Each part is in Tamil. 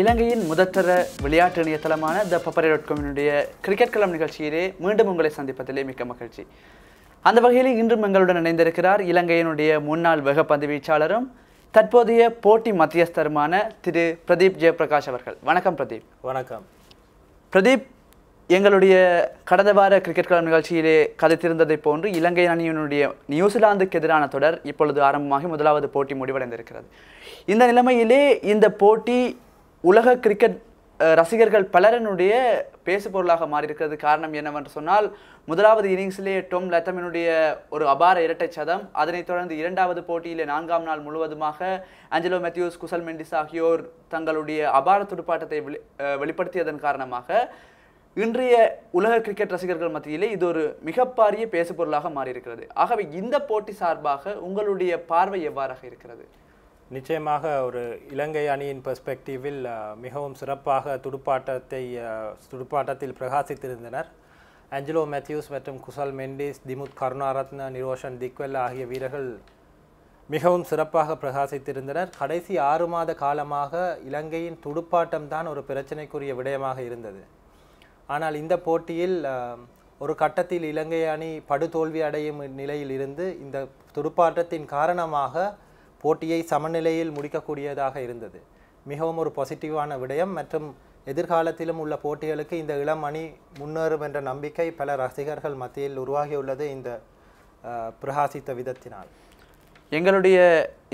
இலங்கையின் முதற்தர விளையாட்டு இணையதளமான த பப்பரை டாட் காமினுடைய கிரிக்கெட் களம் நிகழ்ச்சியிலே மீண்டும் உங்களை சந்திப்பதிலே மிக்க மகிழ்ச்சி. அந்த வகையில் இன்றும் எங்களுடன் இணைந்திருக்கிறார் இலங்கையினுடைய முன்னாள் வேகப்பந்து வீச்சாளரும் தற்போதைய போட்டி மத்தியஸ்தருமான திரு பிரதீப் ஜெயபிரகாஷ் அவர்கள். வணக்கம் பிரதீப். வணக்கம். பிரதீப் எங்களுடைய கடந்த வார கிரிக்கெட் களம் நிகழ்ச்சியிலே கதைத்திருந்ததைப் போன்று இலங்கை அணியினுடைய நியூசிலாந்துக்கு எதிரான தொடர் இப்பொழுது ஆரம்பமாகி முதலாவது போட்டி முடிவடைந்திருக்கிறது. இந்த நிலைமையிலே இந்த போட்டி உலக கிரிக்கெட் ரசிகர்கள் பலரினுடைய பேசுபொருளாக மாறியிருக்கிறது. காரணம் என்னவென்று சொன்னால் முதலாவது இன்னிங்ஸிலே டொம் லத்தமினுடைய ஒரு அபார இரட்டை சதம். அதனைத் தொடர்ந்து இரண்டாவது போட்டியிலே நான்காம் நாள் முழுவதுமாக அஞ்சலோ மேத்யூஸ் குசல் மெண்டிஸ் ஆகியோர் தங்களுடைய அபார துடுப்பாட்டத்தை வெளி வெளிப்படுத்தியதன் காரணமாக இன்றைய உலக கிரிக்கெட் ரசிகர்கள் மத்தியிலே இது ஒரு மிகப்பாரிய பேசுபொருளாக மாறியிருக்கிறது. ஆகவே இந்த போட்டி சார்பாக உங்களுடைய பார்வை எவ்வாறாக இருக்கிறது? நிச்சயமாக ஒரு இலங்கை அணியின் பெர்ஸ்பெக்டிவில் மிகவும் சிறப்பாக துடுப்பாட்டத்தை துடுப்பாட்டத்தில் பிரகாசித்திருந்தனர். ஆஞ்சலோ மேத்யூஸ் மற்றும் குசல் மெண்டிஸ் திமுத் கருணாரத்ன நிரோஷன் திக்வெல் ஆகிய வீரர்கள் மிகவும் சிறப்பாக பிரகாசித்திருந்தனர். கடைசி ஆறு மாத காலமாக இலங்கையின் துடுப்பாட்டம் தான் ஒரு பிரச்சனைக்குரிய விடயமாக இருந்தது. ஆனால் இந்த போட்டியில் ஒரு கட்டத்தில் இலங்கை அணி படுதோல்வி அடையும் நிலையில் இருந்து இந்த துடுப்பாட்டத்தின் காரணமாக போட்டியை சமநிலையில் முடிக்கக்கூடியதாக இருந்தது. மிகவும் ஒரு பாசிட்டிவான விடயம் மற்றும் எதிர்காலத்திலும் உள்ள போட்டிகளுக்கு இந்த இளம் அணி முன்னேறும் என்ற நம்பிக்கை பல ரசிகர்கள் மத்தியில் உருவாகியுள்ளது இந்த பிரகாசித்த விதத்தினால். எங்களுடைய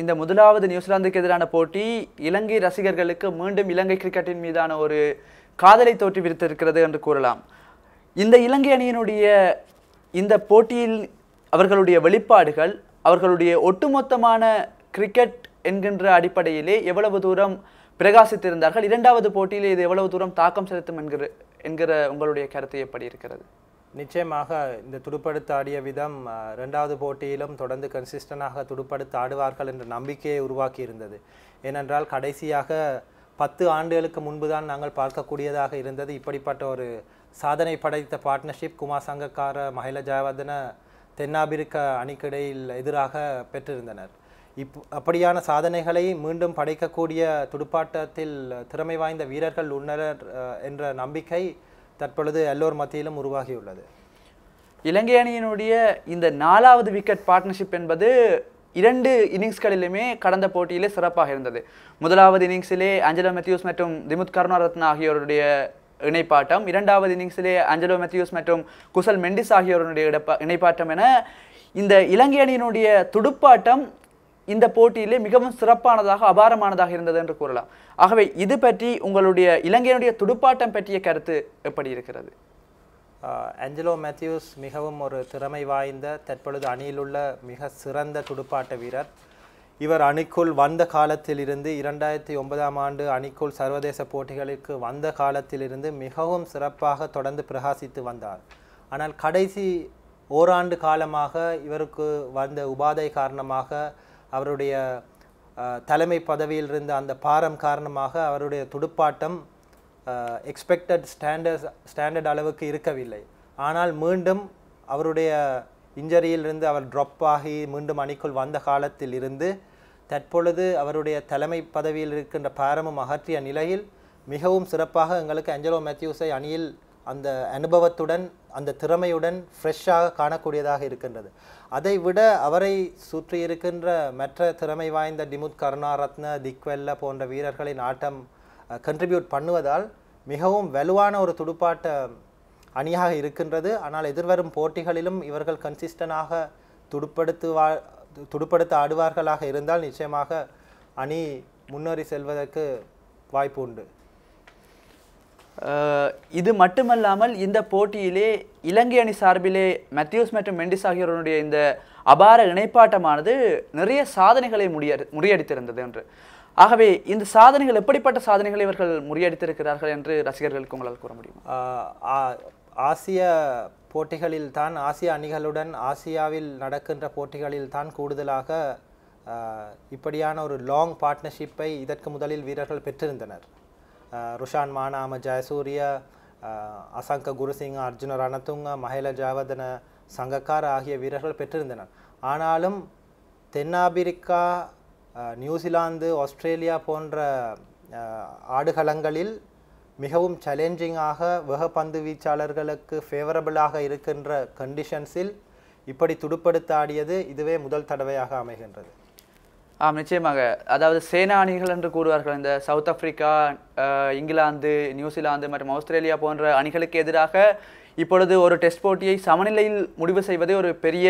இந்த முதலாவது நியூசிலாந்துக்கு எதிரான போட்டி இலங்கை ரசிகர்களுக்கு மீண்டும் இலங்கை கிரிக்கெட்டின் மீதான ஒரு காதலை தோற்றுவித்திருக்கிறது என்று கூறலாம். இந்த இலங்கை அணியினுடைய இந்த போட்டியில் அவர்களுடைய வெளிப்பாடுகள் அவர்களுடைய ஒட்டுமொத்தமான கிரிக்கெட் என்கின்ற அடிப்படையிலே எவ்வளவு தூரம் பிரகாசித்திருந்தார்கள் இரண்டாவது போட்டியிலே இது எவ்வளவு தூரம் தாக்கம் செலுத்தும் என்கிற என்கிற உங்களுடைய கருத்து எப்படி இருக்கிறது? நிச்சயமாக இந்த துடுப்படுத்து ஆடிய விதம் ரெண்டாவது போட்டியிலும் தொடர்ந்து கன்சிஸ்டனாக துடுப்படுத்து ஆடுவார்கள் என்ற நம்பிக்கையை உருவாக்கி இருந்தது ஏனென்றால் கடைசியாக பத்து ஆண்டுகளுக்கு முன்பு தான் நாங்கள் பார்க்கக்கூடியதாக இருந்தது. இப்படிப்பட்ட ஒரு சாதனை படைத்த பார்ட்னர்ஷிப் குமார் சங்கக்கார மகிழ ஜெயவர்தன தென்னாப்பிரிக்க அணிக்கிடையில் எதிராக பெற்றிருந்தனர். இப் அப்படியான சாதனைகளை மீண்டும் படைக்கக்கூடிய துடுப்பாட்டத்தில் திறமை வாய்ந்த வீரர்கள் உள்ளனர் என்ற நம்பிக்கை தற்பொழுது எல்லோர் மத்தியிலும் உருவாகியுள்ளது. இலங்கை அணியினுடைய இந்த நாலாவது விக்கெட் பார்ட்னர்ஷிப் என்பது இரண்டு இன்னிங்ஸ்களிலுமே கடந்த போட்டியிலே சிறப்பாக இருந்தது. முதலாவது இன்னிங்ஸிலே அஞ்சலோ மெத்யூஸ் மற்றும் திமுத் கருணாரத்ன ஆகியோருடைய இணைப்பாட்டம் இரண்டாவது இன்னிங்ஸிலே அஞ்சலோ மெத்யூஸ் மற்றும் குசல் மெண்டிஸ் ஆகியோருடைய இடப்பா இணைப்பாட்டம் என இந்த இலங்கை அணியினுடைய துடுப்பாட்டம் இந்த போட்டியிலே மிகவும் சிறப்பானதாக அபாரமானதாக இருந்தது என்று கூறலாம். ஆகவே இது பற்றி உங்களுடைய இலங்கையினுடைய துடுப்பாட்டம் பற்றிய கருத்து எப்படி இருக்கிறது? ஆஞ்சலோ மேத்யூஸ் மிகவும் ஒரு திறமை வாய்ந்த தற்பொழுது அணியிலுள்ள மிக சிறந்த துடுப்பாட்ட வீரர். இவர் அணிக்குள் வந்த காலத்திலிருந்து இரண்டாயிரத்தி ஒன்பதாம் ஆண்டு அணிக்குள் சர்வதேச போட்டிகளுக்கு வந்த காலத்திலிருந்து மிகவும் சிறப்பாக தொடர்ந்து பிரகாசித்து வந்தார். ஆனால் கடைசி ஓராண்டு காலமாக இவருக்கு வந்த உபாதை காரணமாக அவருடைய தலைமை பதவியில் இருந்த அந்த பாரம் காரணமாக அவருடைய துடுப்பாட்டம் எக்ஸ்பெக்டட் ஸ்டாண்டர்ட் ஸ்டாண்டர்ட் அளவுக்கு இருக்கவில்லை. ஆனால் மீண்டும் அவருடைய இன்ஜரியிலிருந்து அவர் ட்ராப் ஆகி மீண்டும் அணிக்குள் வந்த காலத்தில் இருந்து தற்பொழுது அவருடைய தலைமை பதவியில் இருக்கின்ற பாரமும் அகற்றிய நிலையில் மிகவும் சிறப்பாக எங்களுக்கு அஞ்சலோ மேத்யூஸை அணியில் அந்த அனுபவத்துடன் அந்த திறமையுடன் ஃப்ரெஷ்ஷாக காணக்கூடியதாக இருக்கின்றது. அதை விட அவரை சுற்றி இருக்கின்ற மற்ற திறமை வாய்ந்த டிமுத் கருணாரத்ன திக்வெல்ல போன்ற வீரர்களின் ஆட்டம் கண்ட்ரிபியூட் பண்ணுவதால் மிகவும் வலுவான ஒரு துடுப்பாட்ட அணியாக இருக்கின்றது. ஆனால் எதிர்வரும் போட்டிகளிலும் இவர்கள் கன்சிஸ்டனாக துடுப்படுத்துவா துடுப்படுத்த ஆடுவார்களாக இருந்தால் நிச்சயமாக அணி முன்னேறி செல்வதற்கு வாய்ப்பு உண்டு. இது மட்டுமல்லாமல் இந்த போட்டியிலே இலங்கை அணி சார்பிலே மெத்யூஸ் மற்றும் மெண்டிஸ் ஆகியோருடைய இந்த அபார இணைப்பாட்டமானது நிறைய சாதனைகளை முடிய முறியடித்திருந்தது என்று. ஆகவே இந்த சாதனைகள் எப்படிப்பட்ட சாதனைகளை இவர்கள் முறியடித்திருக்கிறார்கள் என்று ரசிகர்களுக்கு உங்களால் கூற முடியும்? ஆசிய போட்டிகளில் தான் ஆசிய அணிகளுடன் ஆசியாவில் நடக்கின்ற போட்டிகளில் தான் கூடுதலாக இப்படியான ஒரு லாங் பார்ட்னர்ஷிப்பை இதற்கு முதலில் வீரர்கள் பெற்றிருந்தனர். ருஷான் மானாம ஜெயசூரிய அசங்க குருசிங்க அர்ஜுன ரணதுங்க மஹேல ஜாவதன சங்கக்கார் ஆகிய வீரர்கள் பெற்றிருந்தனர். ஆனாலும் தென்னாப்பிரிக்கா uh, நியூசிலாந்து ஆஸ்திரேலியா போன்ற uh, ஆடுகளங்களில் மிகவும் சேலஞ்சிங்காக வெகப்பந்து வீச்சாளர்களுக்கு ஃபேவரபிளாக இருக்கின்ற கண்டிஷன்ஸில் இப்படி துடுப்படுத்த ஆடியது இதுவே முதல் தடவையாக அமைகின்றது. ஆம் நிச்சயமாக. அதாவது சேனா அணிகள் என்று கூறுவார்கள். இந்த South Africa England New Zealand மற்றும் ஆஸ்திரேலியா போன்ற அணிகளுக்கு எதிராக இப்பொழுது ஒரு டெஸ்ட் போட்டியை சமநிலையில் முடிவு செய்வதே ஒரு பெரிய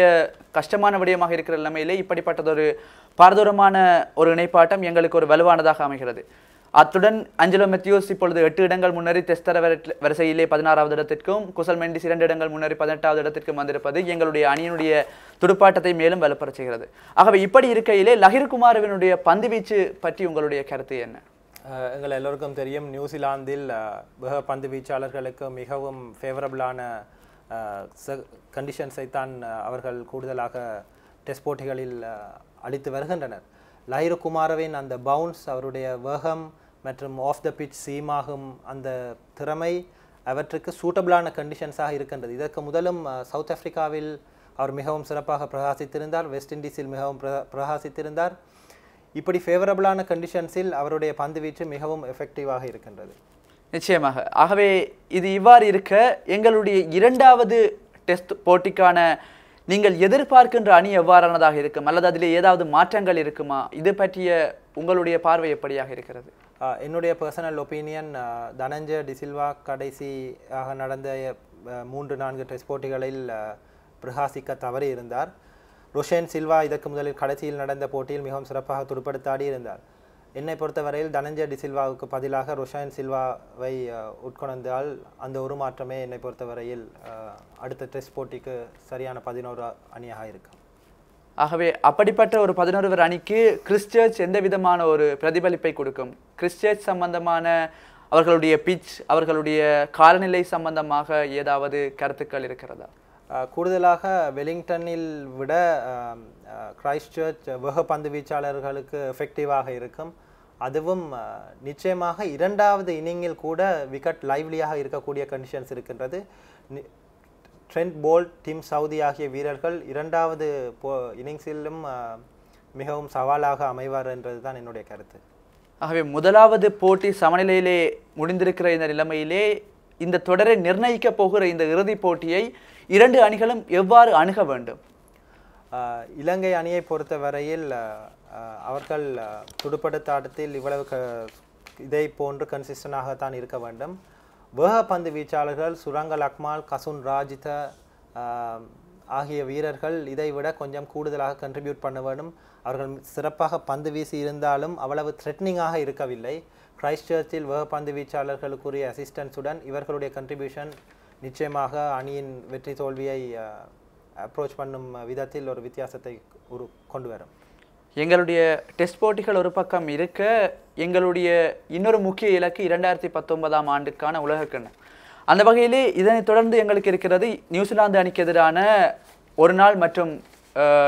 கஷ்டமான விடயமாக இருக்கிற நிலைமையிலே இப்படிப்பட்டதொரு பாரதூரமான ஒரு இணைப்பாட்டம் எங்களுக்கு ஒரு வலுவானதாக அமைகிறது. அத்துடன் அஞ்சலோ மெத்யூஸ் இப்பொழுது எட்டு இடங்கள் முன்னேறி டெஸ்தர வரிசையிலே பதினாறாவது இடத்திற்கும் குசல் மெண்டிஸ் இரண்டு இடங்கள் முன்னேறி பதினெட்டாவது இடத்திற்கும் வந்திருப்பது எங்களுடைய அணியினுடைய துடுப்பாட்டத்தை மேலும் வலுப்பெறச் செய்கிறது. ஆகவே இப்படி இருக்கையிலே லஹிர்குமாரவினுடைய பந்து பந்துவீச்சு பற்றி உங்களுடைய கருத்து என்ன? எங்கள் எல்லோருக்கும் தெரியும் நியூசிலாந்தில் வேக பந்து வீச்சாளர்களுக்கு மிகவும் ஃபேவரபிளான கண்டிஷன்ஸை தான் அவர்கள் கூடுதலாக டெஸ்ட் போட்டிகளில் அளித்து வருகின்றனர். லைரகுமாரவின் அந்த பவுன்ஸ் அவருடைய வேகம் மற்றும் ஆஃப் த பிச் சீமாகும் அந்த திறமை அவற்றுக்கு சூட்டபிளான கண்டிஷன்ஸாக இருக்கின்றது. இதற்கு முதலும் சவுத் ஆப்பிரிக்காவில் அவர் மிகவும் சிறப்பாக பிரகாசித்திருந்தார். வெஸ்ட் இண்டீஸில் மிகவும் பிர- பிரகாசித்திருந்தார். இப்படி ஃபேவரபிளான கண்டிஷன்ஸில் அவருடைய பந்து வீச்சு மிகவும் எஃபெக்டிவாக இருக்கின்றது. நிச்சயமாக. ஆகவே இது இவ்வாறு இருக்க எங்களுடைய இரண்டாவது டெஸ்ட் போட்டிக்கான நீங்கள் எதிர்பார்க்கின்ற அணி எவ்வாறானதாக இருக்கும்? அல்லது அதில் ஏதாவது மாற்றங்கள் இருக்குமா? இது பற்றிய உங்களுடைய பார்வை எப்படியாக இருக்கிறது? என்னுடைய பர்சனல் ஒப்பீனியன் தனஞ்சய டிசில்வா கடைசியாக நடந்த மூன்று நான்கு டெஸ்ட் போட்டிகளில் பிரகாசிக்க தவறி இருந்தார். ருஷேன் சில்வா இதற்கு முதலில் கடைசியில் நடந்த போட்டியில் மிகவும் சிறப்பாக துடுப்படுத்தாடி இருந்தார். என்னை பொறுத்தவரையில் தனஞ்சய டிசில்வாவுக்கு பதிலாக ருஷேன் சில்வாவை அஹ், உட்கொணர்ந்தால் அந்த உருமாற்றமே என்னை பொறுத்தவரையில் அடுத்த டெஸ்ட் போட்டிக்கு சரியான பதினோரு அணியாக இருக்கும். ஆகவே அப்படிப்பட்ட ஒரு பதினொருவர் அணிக்கு கிறிஸ்டர்ச் எந்த விதமான ஒரு பிரதிபலிப்பை கொடுக்கும்? கிறிஸ்டர்ச் சம்பந்தமான அவர்களுடைய பிச் அவர்களுடைய காலநிலை சம்பந்தமாக ஏதாவது கருத்துக்கள் இருக்கிறதா? கூடுதலாக வெலிங்டனில் விட கிரைஸ்ட் சர்ச் வெக பந்து வீச்சாளர்களுக்கு எஃபெக்டிவாக இருக்கும். அதுவும் நிச்சயமாக இரண்டாவது இன்னிங்கில் கூட விக்கெட் லைவ்லியாக இருக்கக்கூடிய கண்டிஷன்ஸ் இருக்கின்றது. ட்ரெண்ட் போல்ட் டிம் சவுதி ஆகிய வீரர்கள் இரண்டாவது போ இன்னிங்ஸிலும் மிகவும் சவாலாக அமைவார் என்றது தான் என்னுடைய கருத்து. ஆகவே முதலாவது போட்டி சமநிலையிலே முடிந்திருக்கிற இந்த நிலைமையிலே இந்த தொடரை நிர்ணயிக்கப் போகிற இந்த இறுதிப் போட்டியை இரண்டு அணிகளும் எவ்வாறு அணுக வேண்டும்? இலங்கை அணியை பொறுத்த வரையில் அவர்கள் துடுப்படுத்தாட்டத்தில் துடுப்படுத்த ஆட்டத்தில் இவ்வளவு க இதை போன்று கன்சிஸ்டனாகத்தான் இருக்க வேண்டும். வேக பந்து வீச்சாளர்கள் சுரங்கல் அக்மால் கசுன் ராஜித ஆகிய வீரர்கள் இதை விட கொஞ்சம் கூடுதலாக கண்ட்ரிபியூட் பண்ண வேண்டும். அவர்கள் சிறப்பாக பந்து வீசி இருந்தாலும் அவ்வளவு த்ரெட்னிங்காக இருக்கவில்லை. கிரைஸ்ட் சர்ச்சில் வேக பந்து வீச்சாளர்களுக்குரிய அசிஸ்டன்ஸுடன் இவர்களுடைய கண்ட்ரிபியூஷன் நிச்சயமாக அணியின் வெற்றி தோல்வியை அப்ரோச் பண்ணும் விதத்தில் ஒரு வித்தியாசத்தை உரு கொண்டு வரும். எங்களுடைய டெஸ்ட் போட்டிகள் ஒரு பக்கம் இருக்க எங்களுடைய இன்னொரு முக்கிய இலக்கு இரண்டாயிரத்தி பத்தொன்பதாம் ஆண்டுக்கான உலகக்கண்ணு அந்த வகையிலே இதனைத் தொடர்ந்து எங்களுக்கு இருக்கிறது நியூசிலாந்து அணிக்கு எதிரான ஒரு நாள் மற்றும்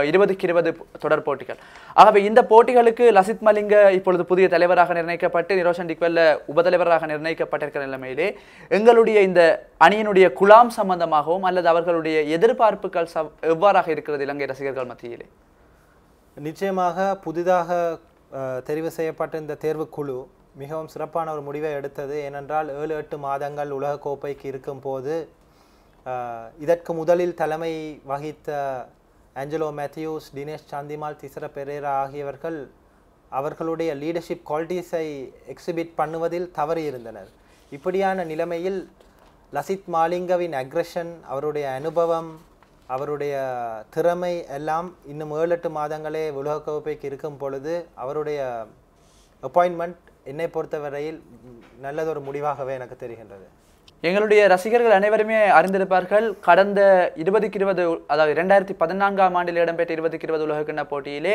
இருபதுக்கு இருபது தொடர் போட்டிகள். ஆகவே இந்த போட்டிகளுக்கு லசித் மலிங்க இப்பொழுது புதிய தலைவராக நிர்ணயிக்கப்பட்டு நிரோஷன் டிக்வெல்ல உபதலைவராக நிர்ணயிக்கப்பட்டிருக்கிற நிலைமையிலே எங்களுடைய இந்த அணியினுடைய குலாம் சம்பந்தமாகவும் அல்லது அவர்களுடைய எதிர்பார்ப்புகள் சவ்- எவ்வாறாக இருக்கிறது இலங்கை ரசிகர்கள் மத்தியிலே? நிச்சயமாக புதிதாக தெரிவு செய்யப்பட்ட இந்த தேர்வுக்குழு மிகவும் சிறப்பான ஒரு முடிவை எடுத்தது. ஏனென்றால் ஏழு எட்டு மாதங்கள் உலகக்கோப்பைக்கு இருக்கும்போது இதற்கு முதலில் தலைமை வகித்த ஆஞ்சலோ மேத்யூஸ் தினேஷ் சாந்திமால் திசர பெரேரா ஆகியவர்கள் அவர்களுடைய லீடர்ஷிப் குவாலிட்டிஸை எக்ஸிபிட் பண்ணுவதில் தவறி இருந்தனர். இப்படியான நிலைமையில் லசித் மாலிங்கவின் அக்ரஷன் அவருடைய அனுபவம் அவருடைய திறமை எல்லாம் இன்னும் ஏழு எட்டு மாதங்களே உலகக்கோப்பைக்கு இருக்கும் பொழுது அவருடைய அப்பாயின்மெண்ட் என்னை பொறுத்தவரையில் நல்லதொரு முடிவாகவே எனக்கு தெரிகின்றது. எங்களுடைய ரசிகர்கள் அனைவருமே அறிந்திருப்பார்கள். கடந்த இருபதுக்கு இருபது அதாவது ரெண்டாயிரத்தி பதினான்காம் ஆண்டில் இடம்பெற்ற இருபதுக்கு இருபது உலகக்கிண்ண போட்டியிலே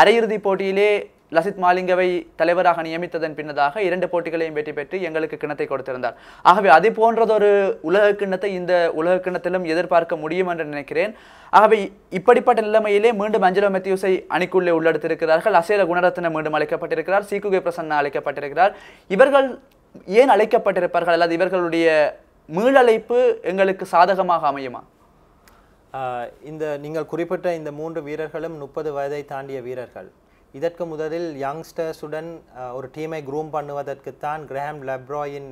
அரையிறுதிப் போட்டியிலே லசித் மாலிங்கவை தலைவராக நியமித்ததன் பின்னதாக இரண்டு போட்டிகளையும் வெற்றி பெற்று எங்களுக்கு கிண்ணத்தை கொடுத்திருந்தார். ஆகவே அது போன்றதொரு உலக கிண்ணத்தை இந்த உலக கிண்ணத்திலும் எதிர்பார்க்க முடியும் என்று நினைக்கிறேன். ஆகவே இப்படிப்பட்ட நிலைமையிலே மீண்டும் அஞ்சலோ மெத்யூஸை அணிக்குள்ளே உள்ளெடுத்திருக்கிறார்கள் அசேல குணரத்ன மீண்டும் அழைக்கப்பட்டிருக்கிறார். சீக்குகே பிரசன்னா அழைக்கப்பட்டிருக்கிறார். இவர்கள் ஏன் அழைக்கப்பட்டிருப்பார்கள் அல்லது இவர்களுடைய மீளழைப்பு எங்களுக்கு சாதகமாக அமையுமா? இந்த நீங்கள் குறிப்பிட்ட இந்த மூன்று வீரர்களும் முப்பது வயதை தாண்டிய வீரர்கள். இதற்கு முதலில் யங்ஸ்டர்ஸுடன் ஒரு டீமை க்ரூம் பண்ணுவதற்குத்தான் கிரஹாம் லெப்ராயின்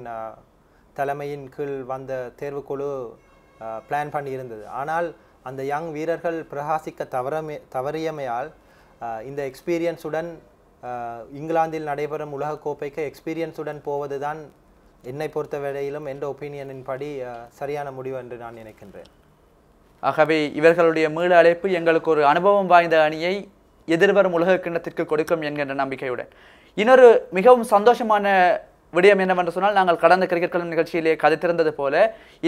தலைமையின் கீழ் வந்த தேர்வுக்குழு பிளான் பண்ணியிருந்தது. ஆனால் அந்த யங் வீரர்கள் பிரகாசிக்க தவறமே தவறியமையால் இந்த எக்ஸ்பீரியன்ஸுடன் இங்கிலாந்தில் நடைபெறும் உலகக்கோப்பைக்கு எக்ஸ்பீரியன்ஸுடன் போவதுதான் என்னை பொறுத்த வேளையிலும் என்ற ஒப்பீனியனின் படி சரியான முடிவு என்று நான் நினைக்கின்றேன். ஆகவே இவர்களுடைய மீள அழைப்பு எங்களுக்கு ஒரு அனுபவம் வாய்ந்த அணியை எதிர்வரும் உலக கிண்ணத்திற்கு கொடுக்கும் என்கின்ற நம்பிக்கையுடன். இன்னொரு மிகவும் சந்தோஷமான விடயம் என்னவென்று சொன்னால் நாங்கள் கடந்த கிரிக்கெட் கலம் நிகழ்ச்சியிலே கதைத்திருந்தது போல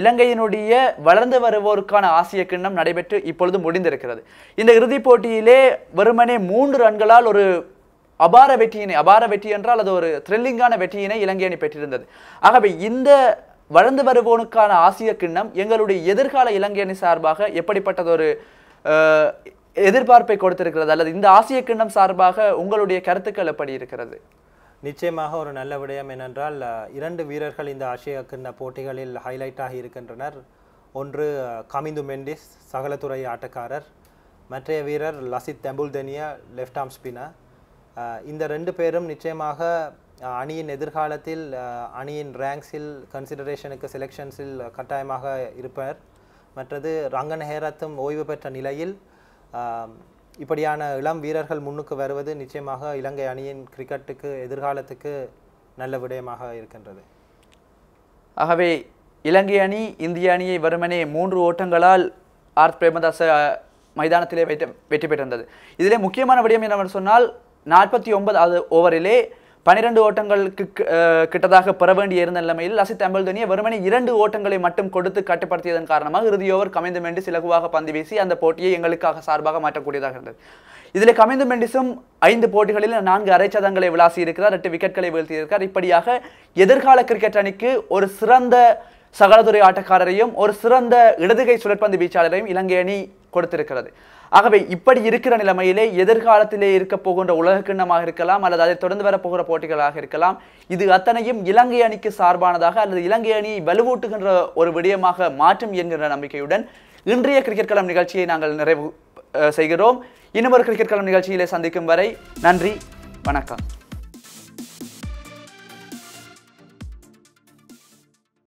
இலங்கையினுடைய வளர்ந்து வருவோருக்கான ஆசிய கிண்ணம் நடைபெற்று இப்பொழுது முடிந்திருக்கிறது. இந்த இறுதிப் போட்டியிலே வெறுமனே மூன்று ரன்களால் ஒரு அபார வெற்றியினை அபார வெற்றி என்றால் அது ஒரு த்ரில்லிங்கான வெற்றியினை இலங்கை அணி பெற்றிருந்தது. ஆகவே இந்த வளர்ந்து வருவோனுக்கான ஆசிய கிண்ணம் எங்களுடைய எதிர்கால இலங்கை அணி சார்பாக எப்படிப்பட்டதொரு எதிர்பார்ப்பை கொடுத்திருக்கிறது அல்லது இந்த ஆசிய கிண்ணம் சார்பாக உங்களுடைய கருத்துக்கள் எப்படி இருக்கிறது? நிச்சயமாக ஒரு நல்ல விடயம் என்னென்றால் இரண்டு வீரர்கள் இந்த ஆசிய கிண்ண போட்டிகளில் ஹைலைட் ஆகி இருக்கின்றனர். ஒன்று கமிந்து மெண்டிஸ் சகலத்துறை ஆட்டக்காரர். மற்றைய வீரர் Lasith Embuldeniya left arm spinner இந்த ரெண்டு பேரும் நிச்சயமாக அணியின் எதிர்காலத்தில் அணியின் ரேங்க்ஸில் கன்சிடரேஷனுக்கு செலெக்ஷன்ஸில் கட்டாயமாக இருப்பர். மற்றது ரங்கன் ஹேரத்தும் ஓய்வு பெற்ற நிலையில் இப்படியான இளம் வீரர்கள் முன்னுக்கு வருவது நிச்சயமாக இலங்கை அணியின் கிரிக்கெட்டுக்கு எதிர்காலத்துக்கு நல்ல விடயமாக இருக்கின்றது. ஆகவே இலங்கை அணி இந்திய அணியை வருமனே மூன்று ஓட்டங்களால் ஆர். பிரேமதாச மைதானத்திலே வெற்றி வெற்றி பெற்றிருந்தது. இதிலே முக்கியமான விடயம் என்னவென்று சொன்னால் நாற்பத்தி ஒன்பதாவது ஓவரிலே பனிரெண்டு ஓட்டங்களுக்கு கிட்டதாக பெற வேண்டிய இருந்த நிலைமையில் லசித் அம்பல்தனியை வெறுமனே இரண்டு ஓட்டங்களை மட்டும் கொடுத்து கட்டுப்படுத்தியதன் காரணமாக இறுதி ஓவர் கமைந்து மெண்டிஸ் இலகுவாக பந்து வீசி அந்த போட்டியை எங்களுக்காக சார்பாக மாற்றக்கூடியதாக இருந்தது. இதில் கமிந்து மெண்டிஸும் ஐந்து போட்டிகளில் நான்கு அரைச்சதங்களை விளாசி இருக்கிறார் எட்டு விக்கெட்களை வீழ்த்தியிருக்கிறார். இப்படியாக எதிர்கால கிரிக்கெட் அணிக்கு ஒரு சிறந்த சகலதுறை ஆட்டக்காரரையும் ஒரு சிறந்த இடதுகை சுழற்பந்து வீச்சாளரையும் இலங்கை அணி கொடுத்திருக்கிறது. ஆகவே இப்படி இருக்கிற நிலைமையிலே எதிர்காலத்திலே இருக்க போகின்ற உலக கிண்ணமாக இருக்கலாம் அல்லது அதை தொடர்ந்து வரப்போகிற போட்டிகளாக இருக்கலாம். இது அத்தனையும் இலங்கை அணிக்கு சார்பானதாக அல்லது இலங்கை அணியை வலுவூட்டுகின்ற ஒரு விடயமாக மாற்றும் என்கின்ற நம்பிக்கையுடன் இன்றைய கிரிக்கெட் களம் நிகழ்ச்சியை நாங்கள் நிறைவு செய்கிறோம். இன்னும் ஒரு கிரிக்கெட் களம் நிகழ்ச்சியிலே சந்திக்கும் வரை நன்றி வணக்கம்.